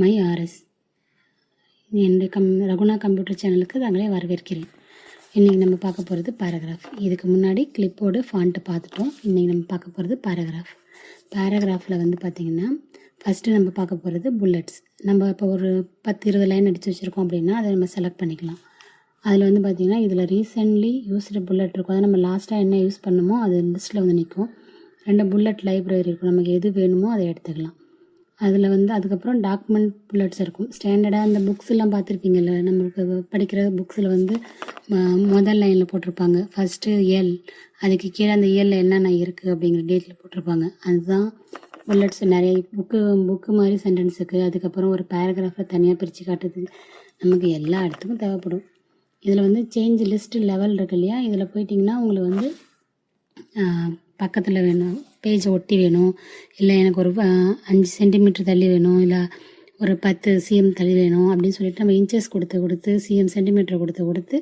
My ஆர்எஸ். என்னுடைய கம் ரகுணா கம்ப்யூட்டர் சேனலுக்கு நாங்களே வரவேற்கிறேன். இன்றைக்கி நம்ம பார்க்க போகிறது பேராகிராஃப் இதுக்கு முன்னாடி கிளிப்போடு ஃபாண்ட்டு பார்த்துட்டோம். இன்றைக்கி நம்ம பார்க்க போகிறது பேராகிராஃப் பேராகிராஃபில் வந்து பார்த்திங்கன்னா ஃபஸ்ட்டு நம்ம பார்க்க போகிறது புல்லட்ஸ் நம்ம இப்போ ஒரு பத்து இருபது லைன் அடித்து வச்சுருக்கோம் அப்படின்னா அதை நம்ம செலக்ட் பண்ணிக்கலாம். அதில் வந்து பார்த்திங்கன்னா இதில் ரீசெண்ட்லி யூஸ்டு புல்லட் இருக்கும். அதை நம்ம லாஸ்ட்டாக என்ன யூஸ் பண்ணுமோ அது லிஸ்ட்டில் வந்து நிற்கும் ரெண்டு புல்லட் லைப்ரரி இருக்கும். நமக்கு எது வேணுமோ அதை எடுத்துக்கலாம். அதில் வந்து அதுக்கப்புறம் டாக்குமெண்ட் புல்லட்ஸ் இருக்கும். ஸ்டாண்டர்டாக அந்த புக்ஸ் எல்லாம் பார்த்துருப்பீங்கல்ல நம்மளுக்கு படிக்கிற புக்ஸில் வந்து ம- முதல் லைனில் போட்டிருப்பாங்க. ஃபஸ்ட்டு எல் அதுக்கு கீழே அந்த இயலில் என்னென்ன இருக்குது அப்படிங்கிற டேட்டில் போட்டிருப்பாங்க. அதுதான் புல்லட்ஸ் நிறைய புக்கு புக்கு மாதிரி சென்டென்ஸுக்கு அதுக்கப்புறம் ஒரு பேராகிராஃபை தனியாக பிரித்து காட்டுது. நமக்கு எல்லா இடத்துக்கும் தேவைப்படும். இதில் வந்து சேஞ்ச் லிஸ்ட் லெவல் இருக்கு இல்லையா? இதில் போயிட்டிங்கன்னா உங்களுக்கு வந்து பக்கத்தில் வேணும். பேஜை ஒட்டி வேணும். இல்லை எனக்கு ஒரு அஞ்சு சென்டிமீட்டர் தள்ளி வேணும். இல்லை ஒரு பத்து சிஎம் தள்ளி வேணும் அப்படின்னு சொல்லிட்டு நம்ம இன்ச்சஸ் கொடுத்து கொடுத்து சிஎம் சென்டிமீட்டர் கொடுத்து கொடுத்து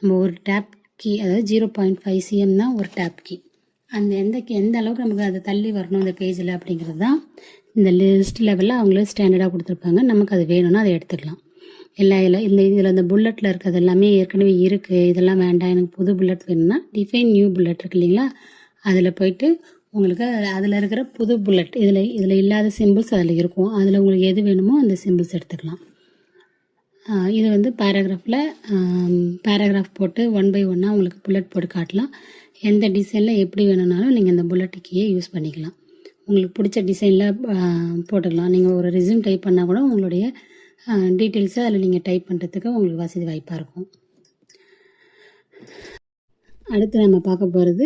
நம்ம ஒரு டேப் கீ அதாவது ஜீரோ பாயிண்ட் ஃபைவ் சிஎம் தான் ஒரு டேப் கீ அந்த எந்த எந்த அளவுக்கு நமக்கு அதை தள்ளி வரணும் இந்த பேஜில் அப்படிங்கிறது தான் இந்த லிஸ்ட் லெவலில் அவங்களே ஸ்டாண்டர்டாக கொடுத்துருப்பாங்க. நமக்கு அது வேணும்னா அதை எடுத்துக்கலாம். இல்லை இல்லை இந்த இதில் அந்த புல்லட்டில் இருக்கிறது எல்லாமே ஏற்கனவே இருக்குது இதெல்லாம் வேண்டாம். எனக்கு புது புல்லட் வேணும்னா டிஃபைன் நியூ புல்லட் இருக்கு இல்லைங்களா? அதில் போயிட்டு உங்களுக்கு அதில் இருக்கிற புது புல்லட் இதில் இதில் இல்லாத சிம்பிள்ஸ் அதில் இருக்கும். அதில் உங்களுக்கு எது வேணுமோ அந்த சிம்பிள்ஸ் எடுத்துக்கலாம். இது வந்து பேராகிராஃபில் பேராகிராஃப் போட்டு ஒன் பை ஒன்னாக உங்களுக்கு புல்லட் போட்டு காட்டலாம். எந்த டிசைனில் எப்படி வேணும்னாலும் நீங்கள் இந்த புல்லட் கீயை யூஸ் பண்ணிக்கலாம். உங்களுக்கு பிடிச்ச டிசைனில் போட்டுக்கலாம். நீங்கள் ஒரு ரெஸ்யூம் டைப் பண்ணால் கூட உங்களுடைய டீட்டெயில்ஸை அதில் நீங்கள் டைப் பண்ணுறதுக்கு உங்களுக்கு வசதி வாய்ப்பாக இருக்கும். அடுத்து நம்ம பார்க்க போகிறது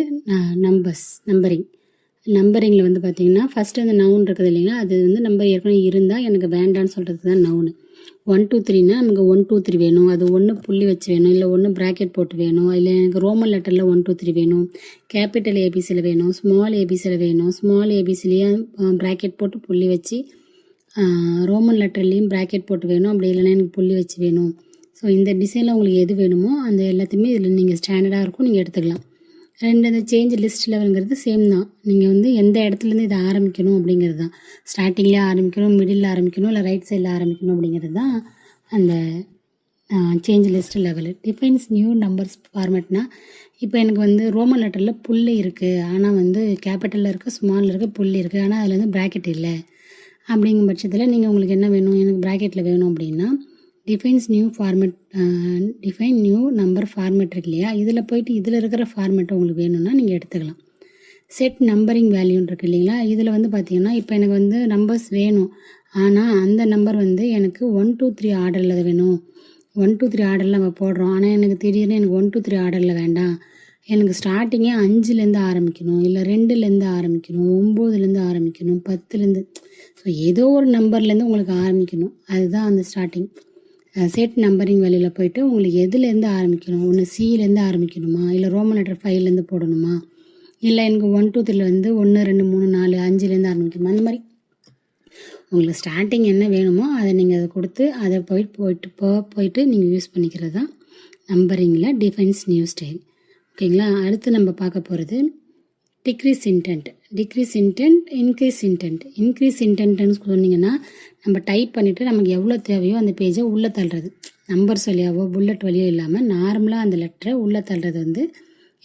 நம்பர்ஸ் நம்பரிங் நம்பரிங்கில் வந்து பார்த்தீங்கன்னா ஃபஸ்ட்டு அந்த நவுன் இருக்குது இல்லைங்களா? அது வந்து நம்பர் ஏற்கனவே இருந்தால் எனக்கு வேண்டான்னு சொல்கிறது தான் நவுனு ஒன் டூ த்ரீனா நமக்கு ஒன் டூ த்ரீ வேணும். அது ஒன்று புள்ளி வச்சு வேணும் இல்லை ஒன்று ப்ராக்கெட் போட்டு வேணும் இல்லை எனக்கு ரோமன் லெட்டரில் ஒன் டூ த்ரீ வேணும். கேபிட்டல் ஏபிசியில் வேணும் ஸ்மால் ஏபிசியில் வேணும். ஸ்மால் ஏபிசிலேயே ப்ராக்கெட் போட்டு புள்ளி வச்சு ரோமன் லெட்டர்லேயும் ப்ராக்கெட் போட்டு வேணும். அப்படி இல்லைன்னா எனக்கு புள்ளி வச்சு வேணும். ஸோ இந்த டிசைனில் உங்களுக்கு எது வேணுமோ அந்த எல்லாத்தையுமே இதில் நீங்கள் ஸ்டாண்டர்டாக இருக்கும் நீங்கள் எடுத்துக்கலாம். ரெண்டு இந்த சேஞ்ச் லிஸ்ட் லெவலுங்கிறது சேம் தான். நீங்கள் வந்து எந்த இடத்துலேருந்து இதை ஆரம்பிக்கணும் அப்படிங்கிறது தான் ஸ்டார்டிங்லேயே ஆரம்பிக்கணும் மிடில் ஆரம்பிக்கணும் இல்லை ரைட் சைடில் ஆரம்பிக்கணும் அப்படிங்கிறது தான் அந்த change list level defines new numbers ஃபார்மேட்னா இப்போ எனக்கு வந்து ரோமன் லெட்டரில் புல் இருக்குது ஆனால் வந்து கேபிட்டலில் இருக்குது ஸ்மாலில் இருக்குது புல் இருக்குது ஆனால் அதில் வந்து ப்ராக்கெட் இல்லை. அப்படிங்கும் பட்சத்தில் நீங்கள் உங்களுக்கு என்ன வேணும்? எனக்கு ப்ராக்கெட்டில் வேணும் அப்படின்னா defines new format define new number format இருக்கு இல்லையா? இதில் போயிட்டு இதில் இருக்கிற ஃபார்மேட் உங்களுக்கு வேணும்னா நீங்கள் எடுத்துக்கலாம். செட் நம்பரிங் வேல்யூன்னு இருக்கு இல்லைங்களா? இதில் வந்து பார்த்தீங்கன்னா இப்போ எனக்கு வந்து நம்பர்ஸ் வேணும். ஆனால் அந்த நம்பர் வந்து எனக்கு ஒன் டூ த்ரீ ஆர்டரில் வேணும். ஒன் டூ த்ரீ ஆர்டரில் நம்ம போடுறோம். ஆனால் எனக்கு திடீர்னு எனக்கு ஒன் டூ த்ரீ ஆர்டரில் வேண்டாம். எனக்கு ஸ்டார்டிங்கே அஞ்சுலேருந்து ஆரம்பிக்கணும். இல்லை ரெண்டுலேருந்து ஆரம்பிக்கணும். ஒம்போதுலேருந்து ஆரம்பிக்கணும். பத்துலேருந்து ஸோ ஏதோ ஒரு நம்பர்லேருந்து உங்களுக்கு ஆரம்பிக்கணும். அதுதான் அந்த ஸ்டார்டிங் செட் நம்பரிங் வேலையில் போயிட்டு உங்களுக்கு எதுலேருந்து ஆரம்பிக்கணும்? ஒன்று சியிலேருந்து ஆரம்பிக்கணுமா? இல்லை ரோமன் லெட்டர் ஃபைவ்லேருந்து போடணுமா? இல்லை எனக்கு ஒன் டூ த்ரீலேருந்து ஒன்று ரெண்டு மூணு நாலு அஞ்சுலேருந்து ஆரம்பிக்கணுமா? அந்த மாதிரி. உங்களுக்கு ஸ்டார்டிங் என்ன வேணுமோ அதை நீங்கள் அதை கொடுத்து அதை போயிட்டு போயிட்டு போ போயிட்டு நீங்கள் யூஸ் பண்ணிக்கிறது தான் நம்பரிங்கில் டிஃபைன்ஸ் நியூ ஸ்டைல் ஓகேங்களா? அடுத்து நம்ம பார்க்க போகிறது decrease indent decrease indent increase indent increase இன்டென்ட்னு சொன்னீங்கன்னா நம்ம டைப் பண்ணிவிட்டு நமக்கு எவ்வளோ தேவையோ அந்த பேஜை உள்ளே தள்ளுறது. நம்பர்ஸ் வழியாவோ புல்லட் வழியோ இல்லாமல் நார்மலாக அந்த லெட்டரை உள்ளே தள்ளுறது வந்து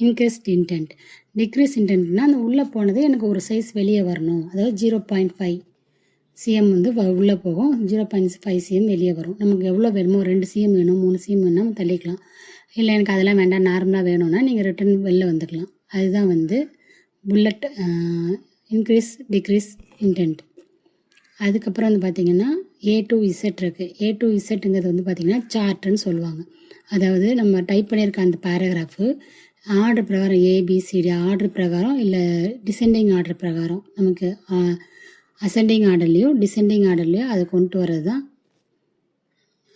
இன்க்ரீஸ்ட் இன்டென்ட் டிக்ரீஸ் இன்டென்ட்னா அந்த உள்ளே போனது எனக்கு ஒரு சைஸ் வெளியே வரணும். அதாவது ஜீரோ பாயிண்ட் ஃபைவ் சிஎம் வந்து வ- உள்ளே போகும். ஜீரோ பாயிண்ட் ஃபைவ் சிஎம் வெளியே வரும். நமக்கு எவ்வளோ வேணுமோ ரெண்டு சிஎம் வேணும் மூணு சிஎம் வேணும் நம்ம தள்ளிக்கலாம். இல்லை எனக்கு அதெல்லாம் வேண்டாம் நார்மலாக வேணும்னா நீங்கள் ரிட்டன் வெளில வந்துக்கலாம். அதுதான் வந்து புல்லட் இன்க்ரீஸ் டிக்ரீஸ் இன்டென்ட் அதுக்கப்புறம் வந்து பார்த்தீங்கன்னா ஏ டு இசட் இருக்குது ஏ டு இசட்டுங்கிறது வந்து பார்த்திங்கன்னா சார்ட்டுன்னு சொல்லுவாங்க. அதாவது நம்ம டைப் பண்ணியிருக்க அந்த பேராகிராஃபு ஆர்டர் பிரகாரம் ஏபிசிடி ஆர்டர் பிரகாரம் இல்லை டிசெண்டிங் ஆர்டர் பிரகாரம். நமக்கு அசெண்டிங் ஆர்டர்லேயோ டிசெண்டிங் ஆர்டர்லேயோ அதை கொண்டு வர்றது தான்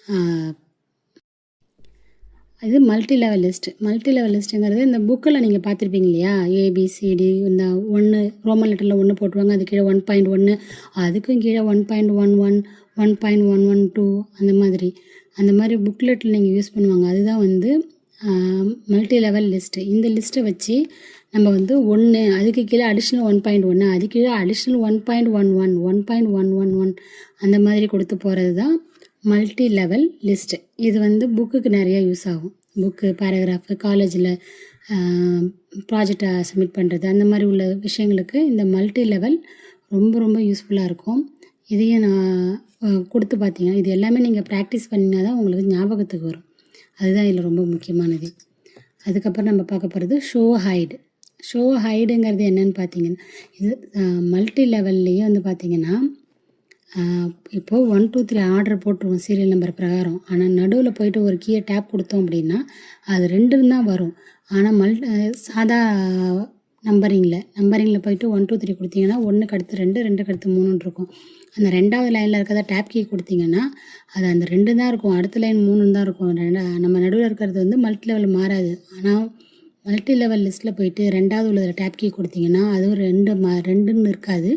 uh, இது multi level list multi level லிஸ்ட்டுங்கிறது இந்த புக்கில் நீங்கள் பார்த்துருப்பீங்க இல்லையா? ஏபிசிடி இந்த ஒன்று ரோமன் லெட்டரில் ஒன்று போட்டுருவாங்க. அது கீழே ஒன் பாயிண்ட் ஒன்று அதுக்கும் கீழே one point one one one point one one two அந்த மாதிரி. அந்த மாதிரி புக்லெட்டில் நீங்கள் யூஸ் பண்ணுவாங்க. அதுதான் வந்து மல்டி லெவல் லிஸ்ட்டு இந்த லிஸ்ட்டை வச்சு நம்ம வந்து ஒன்று அதுக்கு கீழே அடிஷ்னல் ஒன் பாயிண்ட் ஒன்று அதுக்கு கீழே additional one point one one one point one one one அந்த மாதிரி கொடுத்து போகிறது தான் மல்டி லெவல் லிஸ்ட்டு இது வந்து புக்குக்கு நிறையா யூஸ் ஆகும். புக்கு பேராகிராஃபு காலேஜில் ப்ராஜெக்டை சப்மிட் பண்ணுறது அந்த மாதிரி உள்ள விஷயங்களுக்கு இந்த மல்டி லெவல் ரொம்ப ரொம்ப யூஸ்ஃபுல்லாக இருக்கும். இதையும் நான் கொடுத்து பார்த்தீங்கன்னா இது எல்லாமே நீங்கள் ப்ராக்டிஸ் பண்ணிங்கன்னா தான் உங்களுக்கு ஞாபகத்துக்கு வரும். அதுதான் இதில் ரொம்ப முக்கியமானது. அதுக்கப்புறம் நம்ம பார்க்க போகிறது ஷோ ஹைடு ஷோ ஹைடுங்கிறது என்னன்னு பார்த்தீங்கன்னா இது மல்டி லெவல்லையே வந்து பார்த்தீங்கன்னா இப்போது ஒன் டூ த்ரீ ஆர்டர் போட்டுருவோம் சீரியல் நம்பர் பிரகாரம். ஆனால் நடுவில் போயிட்டு ஒரு கீயை டேப் கொடுத்தோம் அப்படின்னா அது ரெண்டுன்னு தான் வரும். ஆனால் மல் சாதா நம்பரிங்கில் நம்பரிங்கில் போயிட்டு ஒன் டூ த்ரீ கொடுத்தீங்கன்னா ஒன்றுக்கு அடுத்து ரெண்டு ரெண்டுக்கு அடுத்து மூணுன்னு இருக்கும். அந்த ரெண்டாவது லைனில் இருக்கிறத டேப் கீ கொடுத்தீங்கன்னா அது அந்த ரெண்டு தான் இருக்கும். அடுத்த லைன் மூணுன்னு தான் இருக்கும். ரெண்டா நம்ம நடுவில் இருக்கிறது வந்து மல்டி லெவல் மாறாது. ஆனால் மல்டி லெவல் லிஸ்ட்டில் போயிட்டு ரெண்டாவது உள்ளதில் டேப் கீ கொடுத்தீங்கன்னா அதுவும் ரெண்டு மா ரெண்டுன்னு இருக்காது.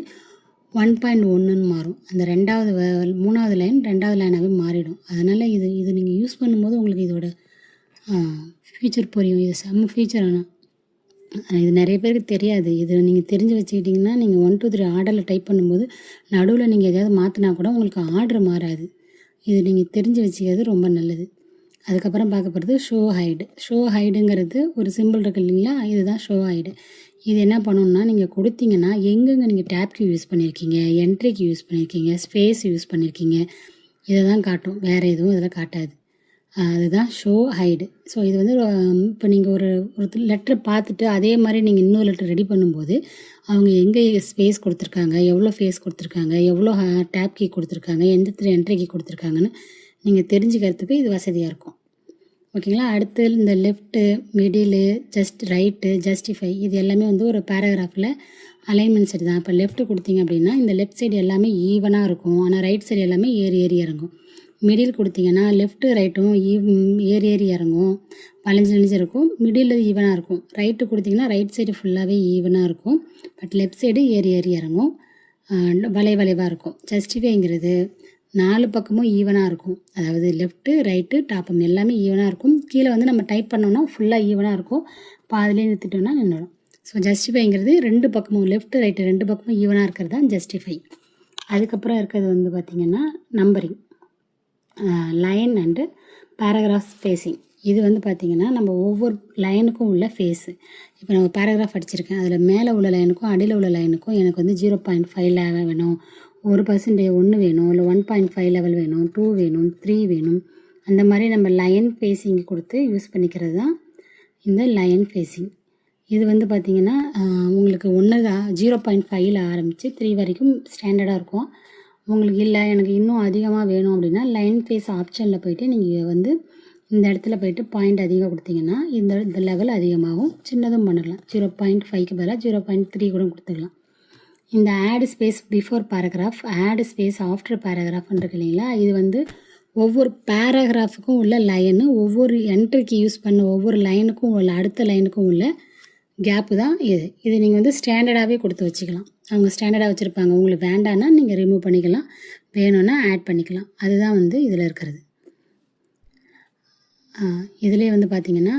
ஒன் பாயிண்ட் ஒன்றுன்னு மாறும். அந்த ரெண்டாவது வ- மூணாவது லைன் ரெண்டாவது லைனாகவே மாறிடும். அதனால் இது இது நீங்கள் யூஸ் பண்ணும்போது உங்களுக்கு இதோட ஃபியூச்சர் புரியும். இது செம்ம ஃபியூச்சர் ஆனால் இது நிறைய பேருக்கு தெரியாது. இது நீங்கள் தெரிஞ்சு வச்சுக்கிட்டிங்கன்னா நீங்கள் ஒன் டூ த்ரீ ஆர்டரில் டைப் பண்ணும்போது நடுவில் நீங்கள் எதாவது மாற்றினா கூட உங்களுக்கு ஆர்டர் மாறாது. இது நீங்கள் தெரிஞ்சு வச்சுக்கிறது ரொம்ப நல்லது. அதுக்கப்புறம் பார்க்கப்படுறது ஷோ ஹைடு ஷோ ஹைடுங்கிறது ஒரு சிம்பிள் இருக்கு இல்லைங்களா? இதுதான் ஷோ ஹைடு இது என்ன பண்ணணும்னா நீங்கள் கொடுத்தீங்கன்னா எங்கெங்கே நீங்கள் டேப்க்கு யூஸ் பண்ணியிருக்கீங்க என்ட்ரிக்கு யூஸ் பண்ணியிருக்கீங்க ஸ்பேஸ் யூஸ் பண்ணியிருக்கீங்க இதை தான் காட்டும். வேறு எதுவும் இதில் காட்டாது. அதுதான் ஷோ ஹைடு ஸோ இது வந்து இப்போ நீங்கள் ஒரு ஒரு லெட்டரை பார்த்துட்டு அதே மாதிரி நீங்கள் இன்னொரு லெட்டர் ரெடி பண்ணும்போது அவங்க எங்கே ஸ்பேஸ் கொடுத்துருக்காங்க எவ்வளோ ஃபேஸ் கொடுத்துருக்காங்க எவ்வளோ டேப் கீ கொடுத்துருக்காங்க எந்த த்ரீ என்ட்ரி கீ கொடுத்துருக்காங்கன்னு நீங்கள் தெரிஞ்சுக்கிறதுக்கு இது வசதியாக இருக்கும். ஓகேங்களா? அடுத்து இந்த left middle just right justify இது எல்லாமே வந்து ஒரு பேராகிராஃபில் அலைன்மெண்ட் சைடு தான். இப்போ லெஃப்ட்டு கொடுத்தீங்க அப்படின்னா இந்த லெஃப்ட் சைடு எல்லாமே ஈவனாக இருக்கும். ஆனால் ரைட் சைடு எல்லாமே ஏறி ஏறி இறங்கும். மிடில் கொடுத்தீங்கன்னா லெஃப்ட்டு ரைட்டும் ஈவ் ஏறி ஏறி இறங்கும். வளைஞ்சு வளைஞ்சு இருக்கும். மிடில் ஈவனாக இருக்கும். ரைட்டு கொடுத்தீங்கன்னா ரைட் சைடு ஃபுல்லாகவே ஈவனாக இருக்கும். பட் லெஃப்ட் சைடு ஏறி ஏறி இறங்கும். வளை வளைவாக இருக்கும். ஜஸ்டிஃபைங்கிறது நாலு பக்கமும் ஈவனாக இருக்கும். அதாவது லெஃப்ட்டு ரைட்டு டாப்பம் எல்லாமே ஈவனாக இருக்கும். கீழே வந்து நம்ம டைப் பண்ணோன்னா ஃபுல்லாக ஈவனாக இருக்கும். பாதிலே நிறுத்திட்டோம்னா நின்றுடும். ஸோ ஜஸ்டிஃபைங்கிறது ரெண்டு பக்கமும் லெஃப்ட் ரைட்டு ரெண்டு பக்கமும் ஈவனாக இருக்கிறது தான் ஜஸ்டிஃபை அதுக்கப்புறம் இருக்கிறது வந்து பார்த்திங்கன்னா numbering line and paragraph spacing இது வந்து பார்த்திங்கன்னா நம்ம ஒவ்வொரு லைனுக்கும் உள்ள ஃபேஸு இப்போ நம்ம பேராகிராஃப் அடிச்சிருக்கேன். அதில் மேலே உள்ள லைனுக்கும் அடியில் உள்ள லைனுக்கும் எனக்கு வந்து ஜீரோ பாயிண்ட் ஃபைவ் லெவல் வேணும். ஒரு பர்சன்டேஜ் ஒன்று வேணும் இல்லை ஒன் பாயிண்ட் ஃபைவ் லெவல் வேணும் டூ வேணும் த்ரீ வேணும் அந்த மாதிரி நம்ம லயன் ஃபேஸிங் கொடுத்து யூஸ் பண்ணிக்கிறது தான் இந்த லயன் ஃபேஸிங் இது வந்து பார்த்திங்கன்னா உங்களுக்கு ஒன்று ஜீரோ பாயிண்ட் ஃபைவ்ல ஆரம்பித்து த்ரீ வரைக்கும் ஸ்டாண்டர்டாக இருக்கும். உங்களுக்கு இல்லை எனக்கு இன்னும் அதிகமாக வேணும் அப்படின்னா லைன் ஃபேஸ் ஆப்ஷனில் போயிட்டு நீங்கள் வந்து இந்த இடத்துல போயிட்டு பாயிண்ட் அதிகம் கொடுத்தீங்கன்னா இந்த இந்த லெவல் அதிகமாகும். சின்னதும் பண்ணிடலாம் ஜீரோ பாயிண்ட் ஃபைவ்க்கு பதிலாக ஜீரோ பாயிண்ட் த்ரீ கூட கொடுத்துக்கலாம். இந்த add space before paragraph add space after பேராகிராஃப்னு இருக்கு இல்லைங்களா? இது வந்து ஒவ்வொரு பேராகிராஃபுக்கும் உள்ள லைனு ஒவ்வொரு என்ட்ரிக்கு யூஸ் பண்ண ஒவ்வொரு லைனுக்கும் உள்ள அடுத்த லைனுக்கும் உள்ள கேப்பு தான் இது. இது நீங்கள் வந்து ஸ்டாண்டர்டாகவே கொடுத்து வச்சுக்கலாம். அவங்க ஸ்டாண்டர்டாக வச்சுருப்பாங்க. உங்களுக்கு வேண்டான்னா நீங்கள் ரிமூவ் பண்ணிக்கலாம். வேணும்னா ஆட் பண்ணிக்கலாம். அதுதான் வந்து இதில் இருக்கிறது. இதிலே வந்து பார்த்தீங்கன்னா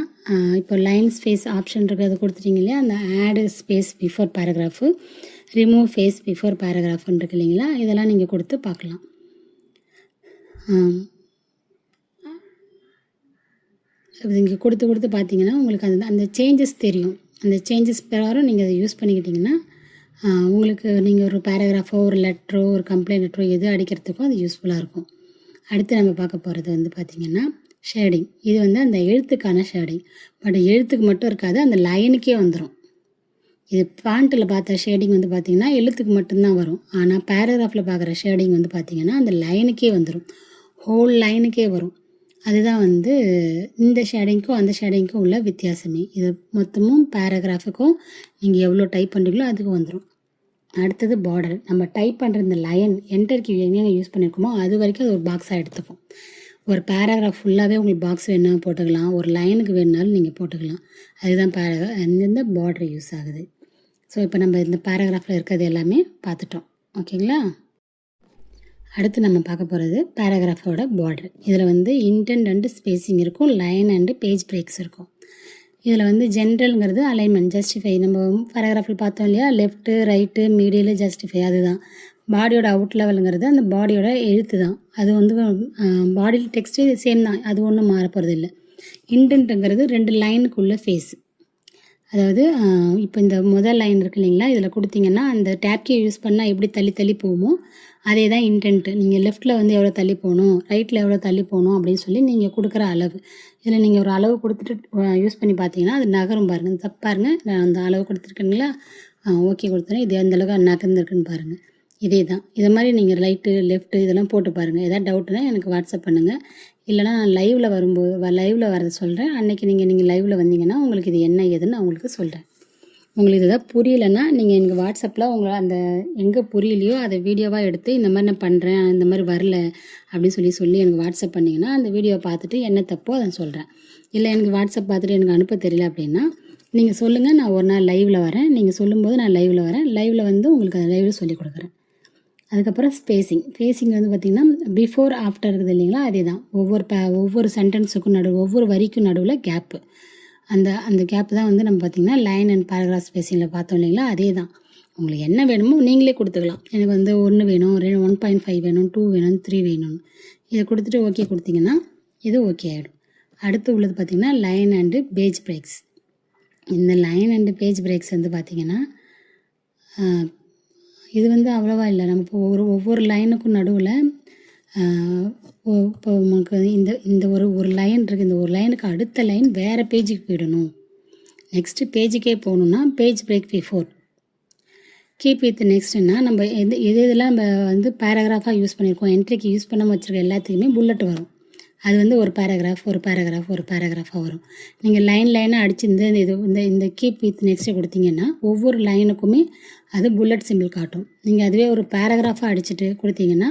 இப்போ லைன் ஸ்பேஸ் ஆப்ஷன் இருக்கிறத கொடுத்துட்டீங்க இல்லையா? அந்த add space before paragraph remove space before பேராகிராஃப்னு இருக்கு இல்லைங்களா? இதெல்லாம் நீங்கள் கொடுத்து பார்க்கலாம். இங்கே கொடுத்து கொடுத்து பார்த்தீங்கன்னா உங்களுக்கு அந்த அந்த சேஞ்சஸ் தெரியும். அந்த சேஞ்சஸ் பிரகாரம் நீங்கள் அதை யூஸ் பண்ணிக்கிட்டிங்கன்னா உங்களுக்கு நீங்கள் ஒரு பேராகிராஃபோ ஒரு லெட்டரோ ஒரு கம்ப்ளைண்ட் லெட்டரோ எது அடிக்கிறதுக்கோ அது யூஸ்ஃபுல்லாக இருக்கும். அடுத்து நம்ம பார்க்க போகிறது வந்து பார்த்திங்கன்னா ஷேடிங் இது வந்து அந்த எழுத்துக்கான ஷேடிங் பட் எழுத்துக்கு மட்டும் இருக்காது அந்த லைனுக்கே வந்துடும் இது பாண்ட்டில் பார்த்த ஷேடிங் வந்து பார்த்திங்கன்னா எழுத்துக்கு மட்டும்தான் வரும். ஆனால் பேராகிராஃபில் பார்க்குற ஷேடிங் வந்து பார்த்திங்கன்னா அந்த லைனுக்கே வந்துடும் ஹோல் லைனுக்கே வரும். அதுதான் வந்து இந்த ஷேடிங்க்கும் அந்த ஷேடிங்க்கும் உள்ள வித்தியாசமே. இது மொத்தமும் பேராகிராஃபுக்கும் நீங்கள் எவ்வளோ டைப் பண்ணுறீங்களோ அதுக்கு வந்துடும் அடுத்தது பார்டர் நம்ம டைப் பண்ணுற இந்த லைன் கியூ எங்கெங்கே யூஸ் பண்ணியிருக்கோமோ அது வரைக்கும் அது ஒரு பாக்ஸாக எடுத்துப்போம். ஒரு பேராகிராஃப் ஃபுல்லாகவே உங்களுக்கு பாக்ஸ் வேணால் போட்டுக்கலாம். ஒரு லைனுக்கு வேணுனாலும் நீங்கள் போட்டுக்கலாம். அதுதான் பேராகிரா அந்தந்த பார்டர் யூஸ் ஆகுது. ஸோ இப்போ நம்ம இந்த பேராகிராஃபில் இருக்கிறது எல்லாமே பார்த்துட்டோம். ஓகேங்களா? அடுத்து நம்ம பார்க்க போகிறது பேராகிராஃபோட பார்டர் இதில் வந்து இன்டென்ட் அண்டு ஸ்பேசிங் இருக்கும். லைன் அண்டு பேஜ் பிரேக்ஸ் இருக்கும். இதில் வந்து ஜென்ரலுங்கிறது அலைன்மெண்ட் ஜஸ்டிஃபை நம்ம பேராகிராஃபில் பார்த்தோம் இல்லையா? லெஃப்ட்டு ரைட்டு மீடியில் ஜஸ்டிஃபை அதுதான். பாடியோட அவுட் லெவலுங்கிறது அந்த பாடியோட எழுத்து தான். அது வந்து பாடி டெக்ஸ்ட்டு சேம் தான். அது ஒன்றும் மாற போகிறது இல்லை. இன்டென்ட்டுங்கிறது ரெண்டு லைனுக்குள்ள ஃபேஸ் அதாவது இப்போ இந்த முதல் லைன் இருக்கு இல்லைங்களா? இதில் கொடுத்தீங்கன்னா அந்த டேப்கியை யூஸ் பண்ணால் எப்படி தள்ளி தள்ளி போகுமோ அதே தான் இன்டென்ட்டு நீங்கள் லெஃப்ட்டில் வந்து எவ்வளோ தள்ளி போகணும் ரைட்டில் எவ்வளோ தள்ளி போகணும் அப்படின்னு சொல்லி நீங்கள் கொடுக்குற அளவு. இதில் நீங்கள் ஒரு அளவு கொடுத்துட்டு யூஸ் பண்ணி பார்த்தீங்கன்னா அது நகரும் பாருங்கள் தப்பாருங்க நான் அந்த அளவு கொடுத்துருக்கேங்களா ஓகே கொடுத்துறேன். இது எந்த அளவுக்கு நகர்ந்துருக்குன்னு பாருங்கள் இதே தான் இதை மாதிரி நீங்கள் ரைட்டு லெஃப்ட்டு இதெல்லாம் போட்டு பாருங்கள் எதாவது டவுட்னா எனக்கு வாட்ஸ்அப் பண்ணுங்கள் இல்லைனா நான் லைவில் வரும்போது லைவில் வரத சொல்கிறேன் அன்றைக்கி நீங்கள் நீங்கள் லைவில் வந்தீங்கன்னா உங்களுக்கு இது என்ன ஏதுன்னு நான் உங்களுக்கு சொல்கிறேன் உங்களுக்கு இதுதான் புரியலைன்னா நீங்கள் எனக்கு வாட்ஸ்அப்பில் உங்களை அந்த எங்கே புரியலையோ அதை வீடியோவாக எடுத்து இந்த மாதிரி நான் பண்ணுறேன் இந்த மாதிரி வரல அப்படின்னு சொல்லி சொல்லி எனக்கு வாட்ஸ்அப் பண்ணிங்கன்னா அந்த வீடியோவை பார்த்துட்டு என்ன தப்போ அதை சொல்கிறேன் இல்லை எனக்கு வாட்ஸ்அப் பார்த்துட்டு எனக்கு அனுப்ப தெரியல அப்படின்னா நீங்கள் சொல்லுங்கள் நான் ஒரு நாள் லைவில் வரேன். நீங்கள் சொல்லும்போது நான் லைவில் வரேன். லைவில் வந்து உங்களுக்கு அதை லைவில் சொல்லி கொடுக்குறேன். அதுக்கப்புறம் ஸ்பேசிங் ஸ்பேசிங் வந்து பார்த்திங்கன்னா பிஃபோர் ஆஃப்டர் இருக்குது இல்லைங்களா? அதே தான் ஒவ்வொரு ப ஒவ்வொரு சென்டென்ஸுக்கும் நடுவு ஒவ்வொரு வரிக்கும் நடுவில் கேப்பு அந்த அந்த கேப் தான் வந்து நம்ம பார்த்திங்கன்னா லைன் அண்ட் பேராகிராஃப் ஸ்பேசிங்கில் பார்த்தோம் இல்லைங்களா? அதே தான் உங்களுக்கு என்ன வேணுமோ நீங்களே கொடுத்துக்கலாம். எனக்கு வந்து ஒன்று வேணும் ரெண்டு ஒன் பாயிண்ட் ஃபைவ் வேணும் டூ வேணும் த்ரீ வேணும்னு. இதை கொடுத்துட்டு ஓகே கொடுத்தீங்கன்னா இது ஓகே ஆகிடும் அடுத்து உள்ளது பார்த்திங்கன்னா லைன் அண்டு பேஜ் பிரேக்ஸ் இந்த லைன் அண்டு பேஜ் பிரேக்ஸ் வந்து பார்த்திங்கன்னா இது வந்து அவ்வளோவா இல்லை. நம்ம இப்போ ஒரு ஒவ்வொரு லைனுக்கும் நடுவில் இப்போ உங்களுக்கு இந்த இந்த ஒரு ஒரு லைன் இருக்குது இந்த ஒரு லைனுக்கு அடுத்த லைன் வேறு பேஜுக்கு போயிடணும். நெக்ஸ்ட்டு பேஜுக்கே போகணுன்னா page break before keep with நெக்ஸ்ட்னா நம்ம எது எது இதெல்லாம் நம்ம வந்து பேராகிராஃபாக யூஸ் பண்ணியிருக்கோம் என்ட்ரிக்கு யூஸ் பண்ணாமல் வச்சுருக்க எல்லாத்துக்குமே புல்லட் வரும். அது வந்து ஒரு பேராகிராஃப் ஒரு பேராகிராஃப் ஒரு பேராகிராஃபாக வரும். நீங்கள் லைன் லைனாக அடிச்சு இந்த இது இந்த இந்த கீப் வித் நெக்ஸ்ட்டு கொடுத்தீங்கன்னா ஒவ்வொரு லைனுக்குமே அது புல்லட் சிம்பிள் காட்டும். நீங்கள் அதுவே ஒரு பேராகிராஃபாக அடிச்சுட்டு கொடுத்தீங்கன்னா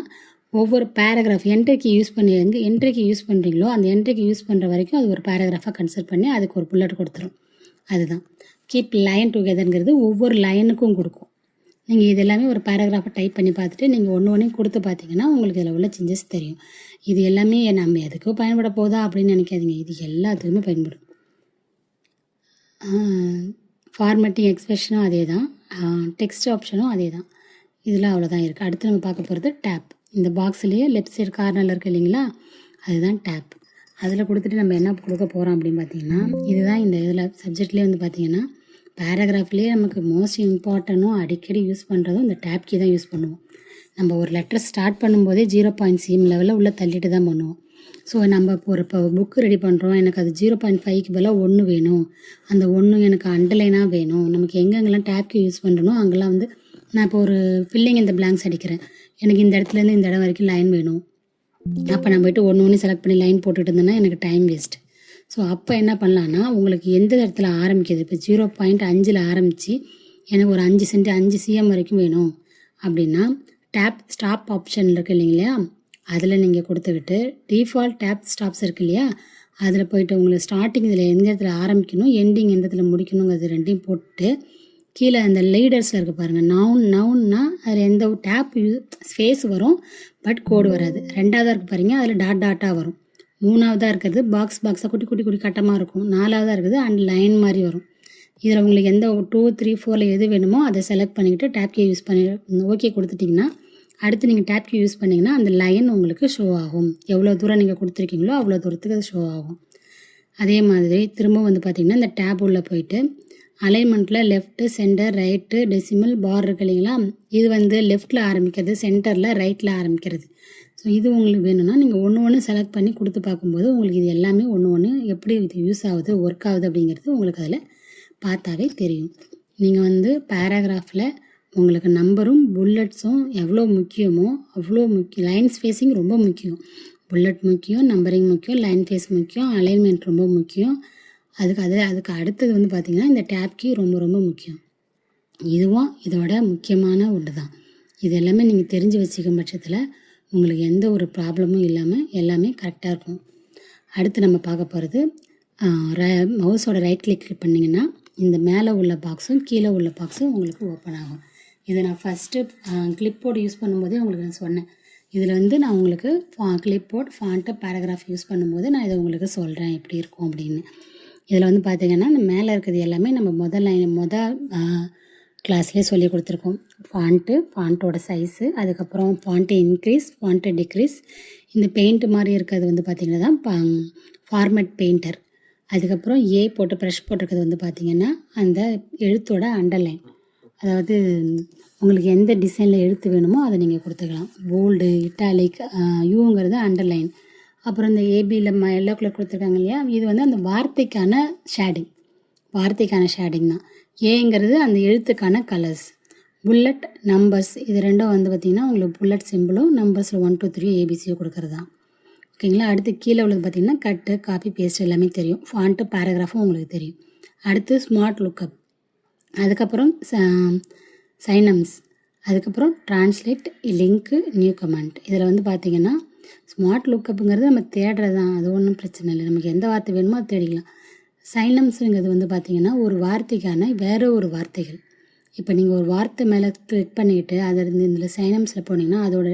ஒவ்வொரு பேராகிராஃப் என்ட்ரிக்கு யூஸ் பண்ணி எங்கே என்ட்ரிக்கு யூஸ் பண்ணுறீங்களோ அந்த என்ட்ரிக்கு யூஸ் பண்ணுற வரைக்கும் அது ஒரு பேராகிராஃபாக கன்சிடர் பண்ணி அதுக்கு ஒரு புல்லட் கொடுத்துரும். அதுதான். கீப் லைன் டுகெதர்ங்கிறது ஒவ்வொரு லைனுக்கும் கொடுக்கும். நீங்கள் இது எல்லாமே ஒரு பேராகிராஃபை டைப் பண்ணி பார்த்துட்டு நீங்கள் ஒன்று ஒன்றையும் கொடுத்து பார்த்தீங்கன்னா உங்களுக்கு இதில் உள்ள சேஞ்சஸ் தெரியும். இது எல்லாமே நம்ம எதுக்கோ பயன்பட போதா அப்படின்னு நினைக்காதீங்க. இது எல்லாத்துக்குமே பயன்படும். ஃபார்மேட்டிங் எக்ஸ்பிரஷனும் அதே தான் டெக்ஸ்ட் ஆப்ஷனும் அதே தான் இதில் அவ்வளோதான் இருக்குது அடுத்து நம்ம பார்க்க போகிறது டேப் இந்த பாக்ஸ்லேயே லெஃப்ட் சைடு கார்னரில் இருக்குது இல்லைங்களா? அதுதான் டேப் அதில் கொடுத்துட்டு நம்ம என்ன கொடுக்க போகிறோம் அப்படின்னு பார்த்தீங்கன்னா இதுதான் இந்த இதில் சப்ஜெக்ட்லேயே வந்து பார்த்தீங்கன்னா பேராகிராஃப்லேயே நமக்கு மோஸ்ட் இம்பார்ட்டனும் அடிக்கடி யூஸ் பண்ணுறதும் இந்த டேப்கி தான் யூஸ் பண்ணுவோம். நம்ம ஒரு லெட்டர் ஸ்டார்ட் பண்ணும்போதே ஜீரோ பாயிண்ட் சிஎம் லெவலில் உள்ளே தள்ளிட்டு தான் பண்ணுவோம். ஸோ நம்ம இப்போ ஒரு இப்போ புக்கு ரெடி பண்ணுறோம் எனக்கு அது ஜீரோ பாயிண்ட் ஃபைவ்க்கு பதிலாக ஒன்று வேணும். அந்த ஒன்று எனக்கு அண்டர்லைனாக வேணும். நமக்கு எங்கெங்கெல்லாம் டேப்க்கு யூஸ் பண்ணுறனோ அங்கெல்லாம் வந்து நான் இப்போ ஒரு ஃபில்லிங் இந்த பிளாங்க்ஸ் அடிக்கிறேன். எனக்கு இந்த இடத்துலேருந்து இந்த இடம் வரைக்கும் லைன் வேணும். அப்போ நான் போயிட்டு ஒன்று ஒன்று செலக்ட் பண்ணி லைன் போட்டுட்டு இருந்தேன்னா எனக்கு டைம் வேஸ்ட் ஸோ அப்போ என்ன பண்ணலான்னா உங்களுக்கு எந்த இடத்துல ஆரம்பிக்கிறது இப்போ ஜீரோ பாயிண்ட் அஞ்சில் ஆரம்பித்து எனக்கு ஒரு அஞ்சு சென்ட் அஞ்சு சிஎம் வரைக்கும் வேணும். அப்படின்னா டேப் ஸ்டாப் ஆப்ஷன் இருக்குது இல்லைங்களா? அதில் நீங்கள் கொடுத்துக்கிட்டு டிஃபால்ட் டேப் ஸ்டாப்ஸ் இருக்கு இல்லையா? அதில் போயிட்டு உங்களுக்கு ஸ்டார்டிங் இதில் எந்த இடத்துல ஆரம்பிக்கணும் எண்டிங் எந்த இடத்துல முடிக்கணுங்கிறது ரெண்டையும் போட்டு கீழே அந்த லீடர்ஸில் இருக்குது பாருங்கள் நவுன் நவுன்னா அதில் எந்த டேப் ஸ்பேஸ் வரும் பட் கோடு வராது. ரெண்டாவதாக இருக்குது பாருங்க அதில் டாட் டாட்டாக வரும். மூணாவதாக இருக்கிறது பாக்ஸ் பாக்ஸாக குட்டி குட்டி குட்டி கட்டமாக இருக்கும். நாலாவதாக இருக்குது அண்ட் லைன் மாதிரி வரும். இதில் உங்களுக்கு எந்த டூ த்ரீ ஃபோரில் எது வேணுமோ அதை செலக்ட் பண்ணிக்கிட்டு டேப் கே யூஸ் பண்ணி ஓகே கொடுத்துட்டிங்கன்னா அடுத்து நீங்கள் டேப் யூஸ் பண்ணிங்கன்னா அந்த லைன் உங்களுக்கு ஷோ ஆகும். எவ்வளோ தூரம் நீங்கள் கொடுத்துருக்கீங்களோ அவ்வளோ தூரத்துக்கு அது ஷோ ஆகும். அதே மாதிரி திரும்ப வந்து பார்த்திங்கன்னா இந்த டேப் உள்ளே போயிட்டு அலைன்மெண்ட்டில் left center right decimal bar இருக்கு இல்லைங்களா? இது வந்து லெஃப்ட்டில் ஆரம்பிக்கிறது சென்டரில் ரைட்டில் ஆரம்பிக்கிறது. ஸோ இது உங்களுக்கு வேணும்னா நீங்கள் ஒன்று ஒன்று செலக்ட் பண்ணி கொடுத்து பார்க்கும்போது உங்களுக்கு இது எல்லாமே ஒன்று ஒன்று எப்படி இது யூஸ் ஆகுது ஒர்க் ஆகுது அப்படிங்கிறது உங்களுக்கு அதில் பார்த்தாவே தெரியும். நீங்கள் வந்து பேராகிராஃபில் உங்களுக்கு நம்பரும் புல்லட்ஸும் எவ்வளோ முக்கியமோ அவ்வளோ முக்கியம். லைன் ஸ்பேஸிங் ரொம்ப முக்கியம். புல்லட் முக்கியம் நம்பரிங் முக்கியம் லைன் ஃபேஸ் முக்கியம் அலைன்மெண்ட் ரொம்ப முக்கியம். அதுக்கு அது அதுக்கு அடுத்தது வந்து பார்த்திங்கன்னா இந்த டேப் கீ ரொம்ப ரொம்ப முக்கியம். இதுவும் இதோட முக்கியமான ஒன்று தான் இது எல்லாமே நீங்கள் தெரிஞ்சு வச்சுக்கும் பட்சத்தில் உங்களுக்கு எந்த ஒரு ப்ராப்ளமும் இல்லாமல் எல்லாமே கரெக்டாக இருக்கும். அடுத்து நம்ம பார்க்க போகிறது மவுஸோட ரைட் கிளிக் பண்ணிங்கன்னா இந்த மேலே உள்ள பாக்ஸும் கீழே உள்ள பாக்ஸும் உங்களுக்கு ஓப்பன் ஆகும். இதை நான் ஃபஸ்ட்டு கிளிப்போர்டு யூஸ் பண்ணும்போதே உங்களுக்கு நான் சொன்னேன். இதில் வந்து நான் உங்களுக்கு ஃபா கிளிப்போர்ட் ஃபாண்ட்டு பேராகிராஃப் யூஸ் பண்ணும்போது நான் இதை உங்களுக்கு சொல்கிறேன் எப்படி இருக்கும் அப்படின்னு. இதில் வந்து பார்த்தீங்கன்னா இந்த மேலே இருக்கிறது எல்லாமே நம்ம முதல் லைன் முதல் கிளாஸ்லேயே சொல்லி கொடுத்துருக்கோம். ஃபாண்ட்டு ஃபாண்ட்டோட சைஸு அதுக்கப்புறம் ஃபாண்ட்டு இன்க்ரீஸ் ஃபாண்ட்டு டிக்ரீஸ் இந்த பெயிண்ட் மாதிரி இருக்கிறது வந்து பார்த்திங்கன்னா தான் ஃபார்மேட் பெயிண்டர் அதுக்கப்புறம் ஏ போட்டு ப்ரெஷ் போட்டிருக்கிறது வந்து பார்த்திங்கன்னா அந்த எழுத்தோட அண்டர்லைன் அதாவது உங்களுக்கு எந்த டிசைனில் எழுத்து வேணுமோ அதை நீங்கள் கொடுத்துக்கலாம். போல்டு இட்டாலிக் யூங்கிறது அண்டர்லைன் அப்புறம் இந்த ஏபியில் ம எல்லோ கலர் கொடுத்துருக்காங்க இல்லையா? இது வந்து அந்த வார்த்தைக்கான ஷேடிங் வார்த்தைக்கான ஷேடிங் தான். ஏங்கிறது அந்த எழுத்துக்கான கலர்ஸ் புல்லட் நம்பர்ஸ் இது ரெண்டும் வந்து பார்த்திங்கன்னா உங்களுக்கு புல்லட் சிம்பிளும் நம்பர்ஸில் ஒன் டூ த்ரீ ஏபிசியோ கொடுக்குறது தான். ஓகேங்களா? அடுத்து கீழே உள்ளது பார்த்திங்கன்னா கட்டு காப்பி பேஸ்ட் எல்லாமே தெரியும். ஃபாண்ட்டு பேராகிராஃபும் உங்களுக்கு தெரியும். அடுத்து ஸ்மார்ட் லுக்கப் அதுக்கப்புறம் சைனம்ஸ் அதுக்கப்புறம் ட்ரான்ஸ்லேட் லிங்க்கு நியூ கமெண்ட் இதில் வந்து பார்த்திங்கன்னா ஸ்மார்ட் லுக்கப்புங்கிறது நம்ம தேடுறது தான் அது ஒன்றும் பிரச்சனை இல்லை. நமக்கு எந்த வார்த்தை வேணுமோ அதை தேடிக்கலாம். சைனம்ஸுங்கிறது வந்து பார்த்திங்கன்னா ஒரு வார்த்தைக்கான வேறு ஒரு வார்த்தைகள். இப்போ நீங்கள் ஒரு வார்த்தை மேலே கிளிக் பண்ணிக்கிட்டு அதை இருந்து இதில் சைனம்ஸில் போனீங்கன்னா அதோட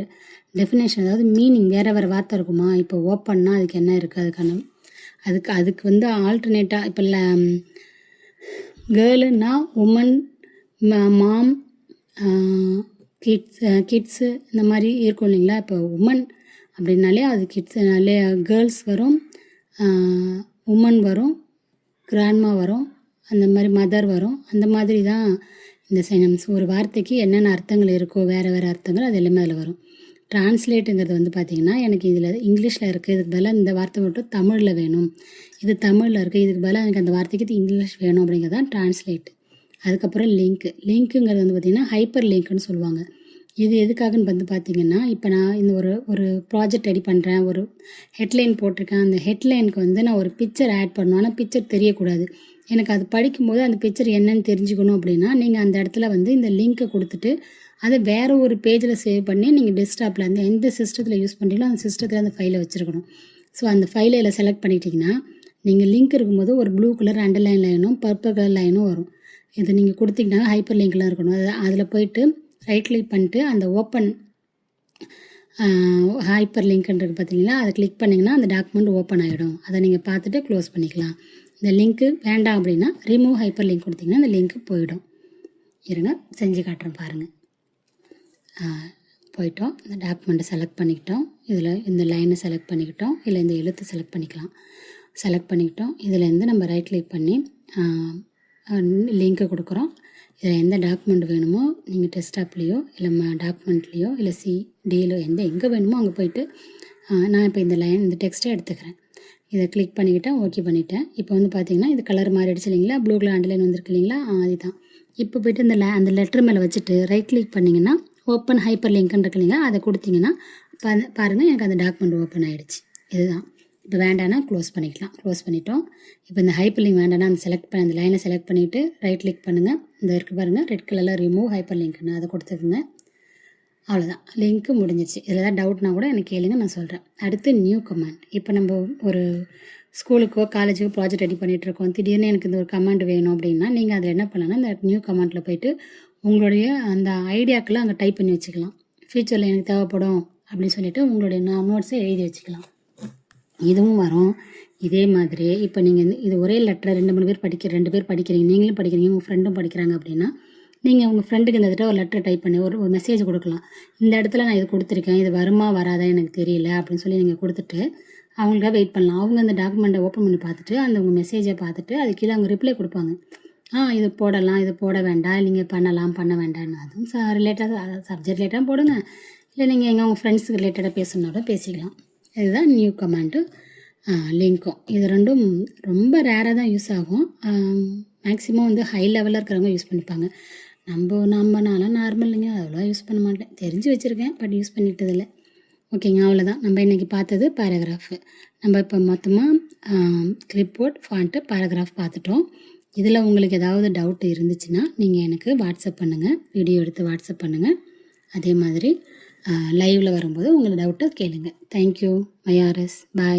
டெஃபினேஷன் அதாவது மீனிங் வேறு வேறு வார்த்தை இருக்குமா? இப்போ ஓப்பன்னா அதுக்கு என்ன இருக்குது அதுக்கான அதுக்கு அதுக்கு வந்து ஆல்டர்னேட்டாக இப்போ கேர்ளுன்னா உமன் மாம் கிட்ஸ் கிட்ஸு இந்த மாதிரி இருக்கும் இல்லைங்களா? இப்போ உமன் அப்படின்னாலே அது கிட்ஸ்னாலே கேர்ள்ஸ் வரும் உமன் வரும் கிராண்ட்மா வரும் அந்த மாதிரி மதர் வரும். அந்த மாதிரி தான் இந்த சைனம்ஸ் ஒரு வார்த்தைக்கு என்னென்ன அர்த்தங்கள் இருக்கோ வேறு வேறு அர்த்தங்கள் அது எல்லாமே அதில் வரும். டிரான்ஸ்லேட்டுங்கிறது வந்து பார்த்திங்கன்னா எனக்கு இதில் இங்கிலீஷில் இருக்குது இதுக்கு பதிலாக இந்த வார்த்தை மட்டும் தமிழில் வேணும். இது தமிழில் இருக்குது இதுக்கு பதிலாக எனக்கு அந்த வார்த்தைக்கு இங்கிலீஷ் வேணும் அப்படிங்கிறது தான் டிரான்ஸ்லேட் அதுக்கப்புறம் லிங்க்கு லிங்க்குங்கிறது வந்து பார்த்திங்கன்னா ஹைப்பர் லிங்க்னு சொல்லுவாங்க. இது எதுக்காகன்னு வந்து பார்த்திங்கன்னா இப்போ நான் இந்த ஒரு ஒரு ப்ராஜெக்ட் ரெடி பண்ணுறேன் ஒரு ஹெட்லைன் போட்டிருக்கேன். அந்த ஹெட்லைனுக்கு வந்து நான் ஒரு பிக்சர் ஆட் பண்ணணும் ஆனால் பிக்சர் தெரியக்கூடாது. எனக்கு அது படிக்கும்போது அந்த பிக்சர் என்னன்னு தெரிஞ்சுக்கணும் அப்படின்னா நீங்கள் அந்த இடத்துல வந்து இந்த லிங்க்கை கொடுத்துட்டு அதை வேறு ஒரு பேஜில் சேவ் பண்ணி நீங்கள் டெஸ்க்டாப்பில் அந்த எந்த சிஸ்டத்தில் யூஸ் பண்ணுறீங்களோ அந்த சிஸ்டத்தில் அந்த ஃபைலை வச்சுருக்கணும். ஸோ அந்த ஃபைலை இதில் செலக்ட் பண்ணிட்டீங்கன்னா நீங்கள் லிங்க் இருக்கும்போது ஒரு ப்ளூ கலர் அண்டர்லைன் லைனும் பர்பிள் கலர் லைனும் வரும். இது நீங்கள் கொடுத்தீங்கன்னா ஹைப்பர் லிங்க்லாம் இருக்கணும். அது அதில் போயிட்டு ரைட் கிளிக் பண்ணிட்டு அந்த ஓப்பன் ஹைப்பர் லிங்க்ன்றது பார்த்தீங்களா அதை கிளிக் பண்ணிங்கன்னா அந்த டாக்குமெண்ட் ஓப்பன் ஆகிடும் அதை நீங்கள் பார்த்துட்டு க்ளோஸ் பண்ணிக்கலாம். இந்த லிங்க்கு வேண்டாம் அப்படின்னா ரிமூவ் ஹைப்பர் லிங்க் கொடுத்தீங்கன்னா அந்த லிங்க்கு போயிடும். இருங்க செஞ்சு காட்டுறேன் பாருங்கள் போயிட்டோம். இந்த டாக்குமெண்ட்டை செலக்ட் பண்ணிக்கிட்டோம். இதில் இந்த லைனை செலக்ட் பண்ணிக்கிட்டோம். இல்லை இந்த எழுத்து செலக்ட் பண்ணிக்கலாம். செலக்ட் பண்ணிக்கிட்டோம். இதுலேருந்து நம்ம ரைட் கிளிக் பண்ணி லிங்க்கை கொடுக்குறோம். இதில் எந்த டாக்குமெண்ட் வேணுமோ நீங்கள் டெஸ்க்டாப்லேயோ இல்லை டாக்குமெண்ட்லேயோ இல்லை சி டியிலோ எந்த எங்கே வேணுமோ அங்கே போயிட்டு நான் இப்போ இந்த லைன் இந்த டெக்ஸ்ட்டை எடுத்துக்கிறேன். இதை கிளிக் பண்ணிக்கிட்டேன் ஓகே பண்ணிவிட்டேன் இப்போ வந்து பார்த்தீங்கன்னா இது கலர் மாறிடுச்சு இல்லைங்களா? ப்ளூ கலர் அண்டர்லைன் வந்திருக்கு இல்லைங்களா? அதுதான். இப்போ போய்ட்டு இந்த லே அந்த லெட்டர் மேலே வச்சுட்டு ரைட் கிளிக் பண்ணிங்கன்னா ஓப்பன் ஹைப்பர் லிங்க்னு இருக்கு இல்லைங்க அதை கொடுத்தீங்கன்னா பாருங்கள் எனக்கு அந்த டாக்குமெண்ட் ஓப்பன் ஆகிடுச்சு இதுதான். இப்போ வேண்டாம்னா க்ளோஸ் பண்ணிக்கலாம். க்ளோஸ் பண்ணிட்டோம். இப்போ இந்த ஹைப்பர் லிங்க் வேண்டாம்னா அந்த செலக்ட் பண்ண அந்த லைனை செலக்ட் பண்ணிவிட்டு ரைட் கிளிக் பண்ணுங்கள் இந்த இருக்குது பாருங்கள் ரெட் கலரில் ரிமூவ் ஹைப்பர் லிங்க்னு அதை கொடுத்துருக்குங்க அவ்வளோதான் லிங்க்கு முடிஞ்சிச்சு. இதில் ஏதாவது டவுட்னா கூட எனக்கு கேளுங்க நான் சொல்கிறேன் அடுத்து நியூ கமாண்ட் இப்போ நம்ம ஒரு ஸ்கூலுக்கோ காலேஜுக்கோ ப்ராஜெக்ட் ரெடி பண்ணிகிட்ருக்கோம் திடீர்னு எனக்கு இந்த ஒரு கமாண்ட் வேணும் அப்படின்னா நீங்கள் அதில் என்ன பண்ணலாம்னா இந்த நியூ கமாண்டில் போயிட்டு உங்களுடைய அந்த ஐடியாக்கெல்லாம் அங்கே டைப் பண்ணி வச்சுக்கலாம். ஃப்யூச்சரில் எனக்கு தேவைப்படும் அப்படின்னு சொல்லிவிட்டு உங்களுடைய நான் நோட்ஸை எழுதி வச்சுக்கலாம். இதுவும் வரும். இதே மாதிரி இப்போ நீங்கள் இது ஒரே லெட்டரை ரெண்டு மூணு பேர் படிக்கிற ரெண்டு பேர் படிக்கிறீங்க நீங்களும் படிக்கிறீங்க உங்கள் ஃப்ரெண்டும் படிக்கிறாங்க அப்படின்னா நீங்கள் உங்கள் ஃப்ரெண்டுக்கு இந்த தடவை ஒரு லெட்டர் டைப் பண்ணி ஒரு ஒரு மெசேஜ் கொடுக்கலாம். இந்த இடத்துல நான் இது கொடுத்துருக்கேன் இது வருமா வராதா எனக்கு தெரியல அப்படின்னு சொல்லி நீங்கள் கொடுத்துட்டு அவங்களுக்காக வெயிட் பண்ணலாம். அவங்க அந்த டாக்குமெண்ட்டை ஓப்பன் பண்ணி பார்த்துட்டு அந்த உங்கள் மெசேஜை பார்த்துட்டு அது கீழே அவங்க ரிப்ளை கொடுப்பாங்க. ஆ இது போடலாம் இது போட வேண்டாம். நீங்கள் பண்ணலாம் பண்ண வேண்டாம்னு. அதுவும் ச ரிலேட்டாக சப்ஜெக்ட் ரிலேட்டாக போடுங்க. இல்லை நீங்கள் எங்கே உங்கள் ஃப்ரெண்ட்ஸுக்கு ரிலேட்டடாக பேசணுன்னா பேசிக்கலாம். இதுதான் நியூ கமாண்டு லிங்க்கும் இது ரெண்டும் ரொம்ப ரேராக தான் யூஸ் ஆகும். மேக்ஸிமம் வந்து ஹை லெவலில் இருக்கிறவங்க யூஸ் பண்ணிப்பாங்க. நம்ம நம்ம நான்லாம் நார்மலுங்க அவ்வளோ யூஸ் பண்ண மாட்டேன். தெரிஞ்சு வச்சுருக்கேன் பட் யூஸ் பண்ணிட்டதில்லை ஓகேங்க அவ்வளோதான் நம்ம இன்றைக்கி பார்த்தது பேராகிராஃபு நம்ம இப்போ மொத்தமாக கிளிப்போர்ட் ஃபாண்ட்டு பேராகிராஃப் பார்த்துட்டோம். இதில் உங்களுக்கு ஏதாவது டவுட் இருந்துச்சுன்னா நீங்கள் எனக்கு வாட்ஸ்அப் பண்ணுங்கள் வீடியோ எடுத்து வாட்ஸ்அப் பண்ணுங்கள் அதே மாதிரி லைவில் வரும்போது உங்களை டவுட்டை கேளுங்கள் தேங்க்யூ மைஆர்எஸ் பாய்